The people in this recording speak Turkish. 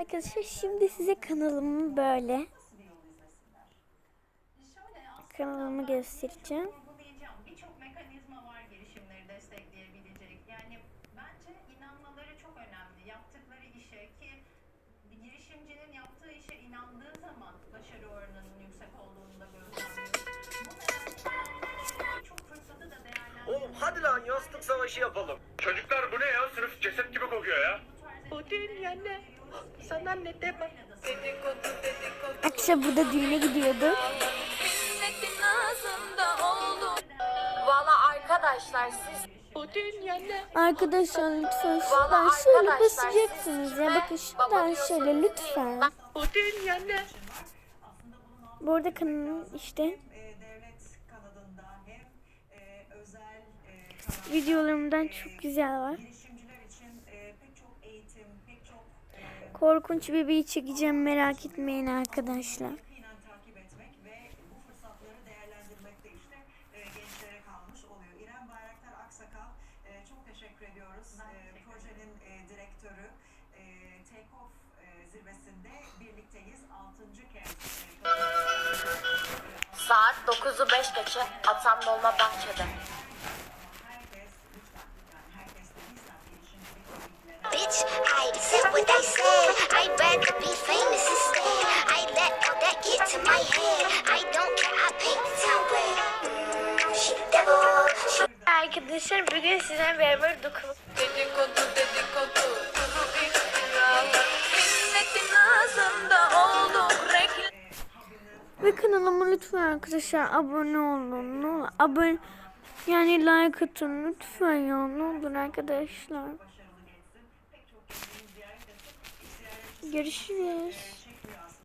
arkadaşlar şimdi size kanalımı böyle kanalımı göstereceğim. uygulayacağım. Birçok mekanizma var girişimleri destekleyebilecek. Yani bence inanmaları çok önemli. Yaptıkları işe ki bir girişimcinin yaptığı işe inandığı zaman başarı oranının yüksek olduğunu da gözlemliyoruz. Bu nedenle birçok fırsatı da değerlendirmek. Oğlum hadi lan yastık savaşı yapalım. Çocuklar bu ne ya? Sınıf ceset gibi kokuyor ya. O dünya ne? Sana ne deme. Dedikodu dedikodu. Akşam burada düğüne oldu. Valla arkadaşlar siz? Arkadaşlar lütfen şuradan Vallahi şöyle arkadaşlar, basacaksınız ya. Bakın şuradan şöyle lütfen. O dünya ne? Bu arada kanalım işte devlet kanadında hem özel kanal videolarımdan çok güzel var. Korkunç bebeği çekeceğim merak etmeyin arkadaşlar. yakinen takip etmek ve bu fırsatları değerlendirmek de işte gençlere kalmış oluyor. İrem Bayraktar Aksakal çok teşekkür ediyoruz. Projenin direktörü Take Off zirvesinde birlikteyiz. 6. kez Saat 9'u 5 geçe Atam Dolma Bahçe'de. Bitch, I I said. I'd rather be famous instead. I let all that get to my head. I don't care, I paint the town red. Mm, she the devil, she Arkadaşlar bugün sizinle beraber dokun. Dedikodu dedikodu. Ve kanalıma lütfen arkadaşlar abone olun. Ne olur abone yani like atın lütfen ya ne olur arkadaşlar. Görüşürüz.